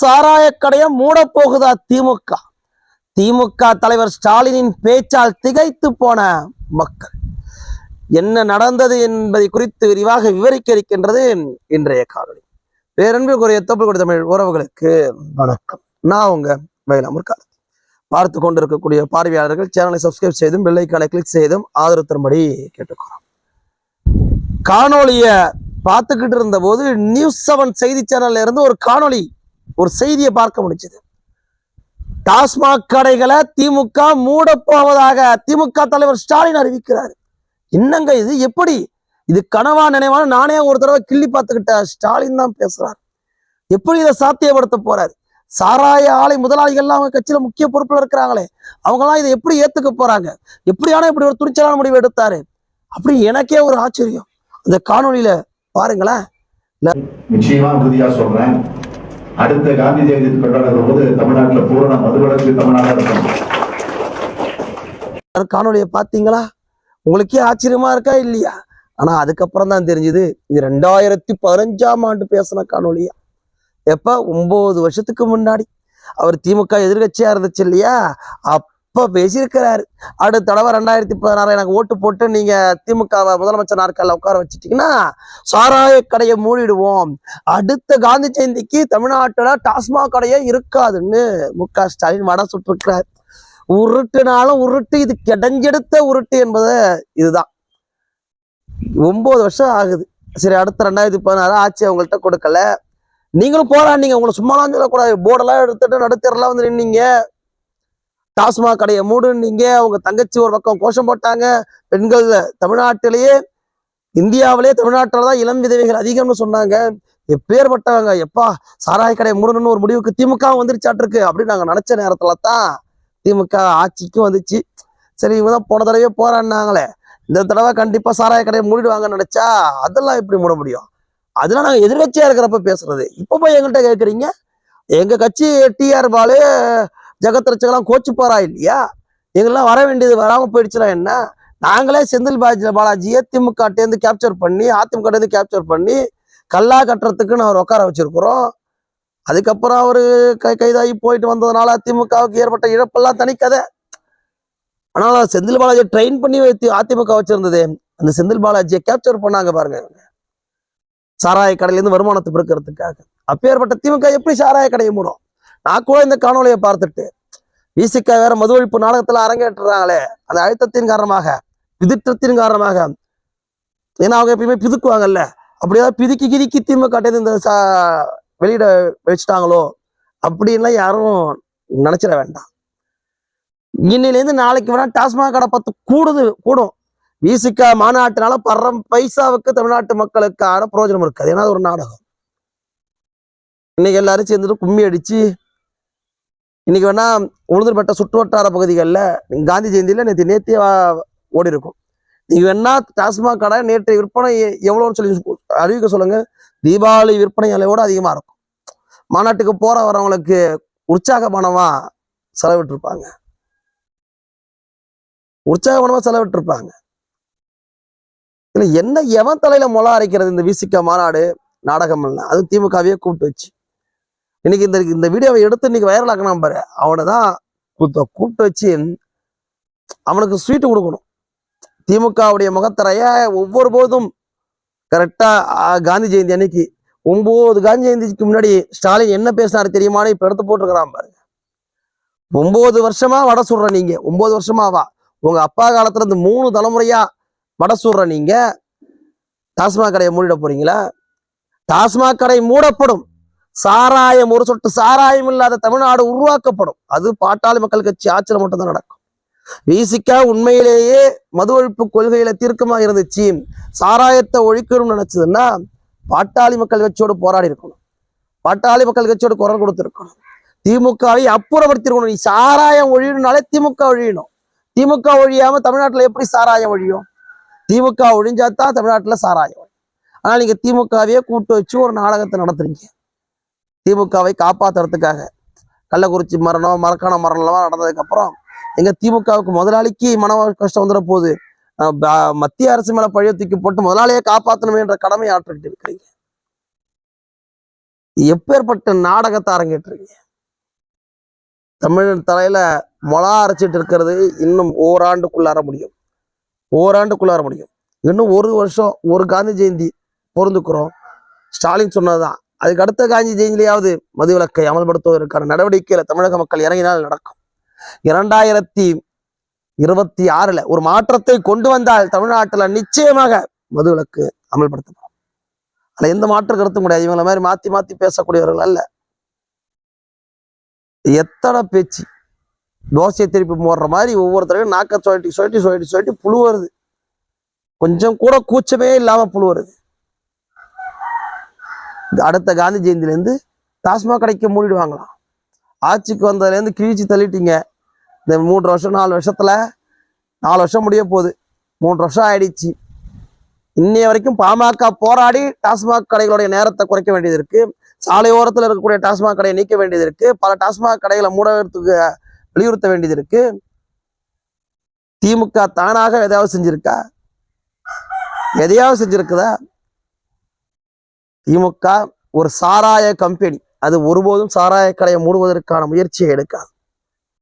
சாராய கடையை மூடப்போகுதா திமுக? திமுக தலைவர் ஸ்டாலினின் பேச்சால் திகைத்து போன மக்கள். என்ன நடந்தது என்பதை குறித்து விரிவாக விவரிக்க இருக்கின்றது இன்றைய காணொளி. பேரன்புக்குரிய தொப்புள் தமிழ் உறவுகளுக்கு வணக்கம். நான் உங்க மயிலாமூர் காலத்தி பார்த்து கொண்டிருக்கக்கூடிய பார்வையாளர்கள் சேனலை சப்ஸ்கிரைப் செய்தும் பெல்லைக்கானை கிளிக் செய்தும் ஆதரவு தரும்படி கேட்டுக்கிறோம் காணொளிய பார்த்துக்கிட்டு இருந்த போது நியூஸ் செவன் செய்தி சேனல்ல இருந்து ஒரு காணொளி ஒரு செய்தியை பார்க்க முடிஞ்சது. டாஸ்மாக் கடைகளை திமுக மூட போவதாக திமுக தலைவர் ஸ்டாலின் அறிவிக்கிறார். என்னங்க இது? எப்படி? இது கனவா நினைவான நானே ஒரு தடவை கிள்ளி பார்த்துக்கிட்ட ஸ்டாலின் தான் பேசுறார். எப்படி இதை சாத்தியப்படுத்த போறாரு? சாராய ஆலை முதலாளிகள்லாம் அவங்க கட்சியில முக்கிய பொறுப்புல இருக்கிறாங்களே. அவங்கெல்லாம் இதை எப்படி ஏத்துக்க போறாங்க? எப்படியான இப்படி ஒரு துணிச்சலான முடிவு எடுத்தாரு? அப்படி எனக்கே ஒரு ஆச்சரியம். அந்த காணொளியில பாருங்களேன். நிச்சயமா உறுதியா சொல்றேன். அடுத்த காந்தி ஜெயந்தி கொண்டாடுற போது தமிழ்நாட்டுல பூரண மதுவளர்ச்சி தமிழ்நாடா இருக்கும் காணொளியை பார்த்தீங்களா? உங்களுக்கே ஆச்சரியமா இருக்கா இல்லையா? ஆனா அதுக்கப்புறம் தான் தெரிஞ்சது இது ரெண்டாயிரத்தி பதினஞ்சாம் ஆண்டு பேசின காணொலியா எப்ப? ஒன்பது வருஷத்துக்கு முன்னாடி. அவர் திமுக எதிர்கட்சியா இருந்துச்சு இல்லையா? அப்ப பேசியிருக்கிறாரு. அடுத்த தடவை ரெண்டாயிரத்தி பதினாறு எனக்கு ஓட்டு போட்டு நீங்க திமுக முதலமைச்சர் நாற்காலில் உட்கார வச்சுட்டீங்கன்னா சாராய கடையை மூடிடுவோம். அடுத்த காந்தி ஜெயந்திக்கு தமிழ்நாட்டுல டாஸ்மாக் கடையே இருக்காதுன்னு மு க ஸ்டாலின் வட சுட்டிருக்கிறார். உருட்டுனாலும் உருட்டு இது கிடைஞ்செடுத்த உருட்டு என்பது இதுதான். ஒன்பது வருஷம் ஆகுது. சரி அடுத்த ரெண்டாயிரத்தி பதினாறு ஆட்சி அவங்கள்ட்ட கொடுக்கல. நீங்களும் போராடினீங்க உங்களை சும்மாலாம் சொல்லக்கூடாது. போர்டெல்லாம் எடுத்துட்டு நடுத்தரெல்லாம் வந்து நின்னீங்க. டாஸ்மாக் கடையை மூடுன்னீங்க அவங்க தங்கச்சி ஒரு பக்கம் கோஷம் போட்டாங்க. பெண்கள் தமிழ்நாட்டிலேயே இந்தியாவிலே தமிழ்நாட்டில் தான் இளம் விதவைகள் அதிகம்னு சொன்னாங்க. எப்பேற்பட்டவங்க எப்பா சாராய கடையை மூடணும்னு ஒரு முடிவுக்கு திமுக வந்துருச்சாட்டிருக்கு அப்படின்னு நாங்க நினைச்ச நேரத்தில் தான் திமுக ஆட்சிக்கு வந்துச்சு. சரி இவங்க தான் போன தடவையே போராடினாங்களே இந்த தடவை கண்டிப்பா சாராய கடையை மூடிடுவாங்கன்னு நினைச்சா அதெல்லாம் எப்படி மூட முடியும்? அதெல்லாம் நாங்க எதிர்கட்சியா இருக்கிறப்ப பேசுறது. இப்போ போய் எங்கள்கிட்ட கேக்குறீங்க? எங்க கட்சி டிஆர் பாலு ஜெகத்ரட்சகெல்லாம் கோச்சு போறா இல்லையா? எங்கெல்லாம் வர வேண்டியது வராமல் போயிடுச்சுன்னா என்ன? நாங்களே செந்தில் பாலாஜி பாலாஜியை திமுகட்டேருந்து கேப்சர் பண்ணி அதிமுகட்டேருந்து கேப்சர் பண்ணி கல்லா கட்டுறதுக்குன்னு அவர் உட்கார வச்சிருக்கிறோம். அதுக்கப்புறம் அவர் கை கைதாகி போயிட்டு வந்ததுனால திமுகவுக்கு ஏற்பட்ட இழப்பெல்லாம் தனிக்கதை. ஆனால் செந்தில் பாலாஜியை ட்ரெயின் பண்ணி வைத்து அதிமுக வச்சிருந்தது. அந்த செந்தில் பாலாஜியை கேப்சர் பண்ணாங்க பாருங்க இவங்க. சாராய கடையிலேருந்து வருமானத்தை பெருக்கிறதுக்காக. அப்பேற்பட்ட திமுக எப்படி சாராய கடையை மூடும்? நான் கூட இந்த காணொலியை பார்த்துட்டு விசிக வேற மது ஒழிப்பு நாடகத்துல அரங்கேற்றுறாங்களே. அந்த அழுத்தத்தின் காரணமாக பிதிற்றத்தின் காரணமாக. ஏன்னா அவங்க எப்பயுமே பிதுக்குவாங்கல்ல. அப்படியாவது பிதுக்கி கிதுக்கி திமுக கட்டது இந்த சா வெளியிட வச்சுட்டாங்களோ? அப்படின்லாம் யாரும் நினைச்சிட வேண்டாம். இன்னிலேருந்து நாளைக்கு வேணா டாஸ்மாக் கடை பத்து கூடுது கூடும். விசிக மாநாட்டினால பர்றம் பைசாவுக்கு தமிழ்நாட்டு மக்களுக்கான பிரயோஜனம் இருக்காது. ஏன்னா அது ஒரு நாடகம். இன்னைக்கு எல்லாரும் சேர்ந்துட்டு கும்மி அடிச்சு இன்னைக்கு வேணால் உளுந்தூர்பேட்டை சுற்றுவட்டார பகுதிகளில் காந்தி ஜெயந்தியில் நேற்று நேத்தே ஓடி இருக்கும் நீங்க வேணால் டாஸ்மாக் கடை நேற்று விற்பனை எவ்வளோன்னு சொல்லி அறிவிக்க சொல்லுங்கள் தீபாவளி விற்பனை அளவோடு அதிகமாக இருக்கும். மாநாட்டுக்கு போகிற வரவங்களுக்கு உற்சாக பணமாக செலவிட்டிருப்பாங்க. உற்சாக பணமாக செலவிட்டிருப்பாங்க. இல்லை என்ன எவன் தலையில் முளை அரைக்கிறது இந்த விசிக்க மாநாடு நாடகம்லாம்? அதுவும் திமுகவையே கூப்பிட்டு வச்சு. இன்னைக்கு இந்த இந்த வீடியோவை எடுத்து இன்னைக்கு வைரல் ஆக்கணும் பாரு. அவனை தான் கூத்த கூப்பிட்டு வச்சு அவனுக்கு ஸ்வீட் கொடுக்கணும். திமுகவுடைய முகத்தரைய ஒவ்வொரு போதும் கரெக்டா காந்தி ஜெயந்தி அன்னைக்கு ஒன்பது காந்தி ஜெயந்திக்கு முன்னாடி ஸ்டாலின் என்ன பேசினாரு தெரியுமான்னு இப்ப எடுத்து போட்டிருக்கிறான் பாருங்க ஒன்பது வருஷமா வடை சுடுற நீங்க ஒன்பது வருஷமாவா? உங்க அப்பா காலத்துல இருந்து மூணு தலைமுறையா வடை சுடுற நீங்க? டாஸ்மாக் கடையை மூடிட போறீங்களா? டாஸ்மாக் கடை மூடப்படும். சாராயம் ஒரு சொட்டு சாராயம் இல்லாத தமிழ்நாடு உருவாக்கப்படும். அது பாட்டாளி மக்கள் கட்சி ஆட்சியில் மட்டும்தான் நடக்கும். விசிகா உண்மையிலேயே மது ஒழிப்பு கொள்கையில தீர்க்கமா இருந்துச்சு. சாராயத்தை ஒழிக்கணும்னு நினைச்சதுன்னா பாட்டாளி மக்கள் கட்சியோடு போராடி இருக்கணும். பாட்டாளி மக்கள் கட்சியோடு குரல் கொடுத்துருக்கணும். திமுகவை அப்புறப்படுத்திருக்கணும். நீ சாராயம் ஒழியணும்னாலே திமுக ஒழியணும். திமுக ஒழியாம தமிழ்நாட்டுல எப்படி சாராயம் ஒழியும்? திமுக ஒழிஞ்சாதான் தமிழ்நாட்டுல சாராயம் ஆனால் ஆனா நீங்க திமுகவையே கூட்டு வச்சு ஒரு நாடகத்தை நடத்துறீங்க. திமுகவை காப்பாத்துறதுக்காக. கள்ளக்குறிச்சி மரணம் மரக்கான மரணம்லாம் நடந்ததுக்கு அப்புறம் எங்க திமுகவுக்கு முதலாளிக்கு மன கஷ்டம் வந்துட போகுது மத்திய அரசு மேல பழைய தூக்கி போட்டு முதலாளியை காப்பாற்றணுமே என்ற கடமை ஆற்றிட்டு இருக்கிறீங்க. எப்பேற்பட்ட நாடகத்தை அரங்கேற்றிருக்கீங்க தமிழன் தலையில மொளா அரைச்சிட்டு இருக்கிறது இன்னும் ஓராண்டுக்குள்ளார முடியும். ஓராண்டுக்குள்ளார முடியும். இன்னும் ஒரு வருஷம் ஒரு காந்தி ஜெயந்தி பொருந்துக்கிறோம் ஸ்டாலின் சொன்னதுதான். அதுக்கு அடுத்த காந்தி ஜெயந்தியாவது மதுவிலக்கை அமல்படுத்துவதற்கான நடவடிக்கையில தமிழக மக்கள் இறங்கினால் நடக்கும். இரண்டாயிரத்தி இருபத்தி ஆறுல ஒரு மாற்றத்தை கொண்டு வந்தால் தமிழ்நாட்டுல நிச்சயமாக மதுவிலக்கு அமல்படுத்தப்படும். அதுல எந்த மாற்று கருத்தும் கிடையாது. இவங்களை மாதிரி மாத்தி மாத்தி பேசக்கூடியவர்கள் அல்ல. எத்தனை பேச்சு? தோசையை திருப்பி போடுற மாதிரி ஒவ்வொருத்தரையும் நாக்க சுழட்டி சுழட்டி சுழட்டி சுழட்டி புழு வருது. கொஞ்சம் கூட கூச்சமே இல்லாம புழு வருது. அடுத்த காந்தி ஜெயந்திலேருந்து டாஸ்மாக் கடைக்கு மூடிடுவாங்களாம். ஆட்சிக்கு வந்ததுலேருந்து கிழிச்சு தள்ளிட்டீங்க. இந்த மூன்று வருஷம் நாலு வருஷத்தில் நாலு வருஷம் முடிய போகுது. மூன்று வருஷம் ஆயிடுச்சு. இன்னைய வரைக்கும் பாமக போராடி டாஸ்மாக் கடைகளுடைய நேரத்தை குறைக்க வேண்டியது இருக்கு. சாலை ஓரத்தில் இருக்கக்கூடிய டாஸ்மாக் கடையை நீக்க வேண்டியது இருக்கு. பல டாஸ்மாக் கடைகளை மூடத்துக்கு வலியுறுத்த வேண்டியது இருக்கு. திமுக தானாக எதையாவது செஞ்சிருக்கா? எதையாவது செஞ்சிருக்குதா? திமுக ஒரு சாராய கம்பெனி அது ஒருபோதும் சாராய கடையை மூடுவதற்கான முயற்சியை எடுக்காது.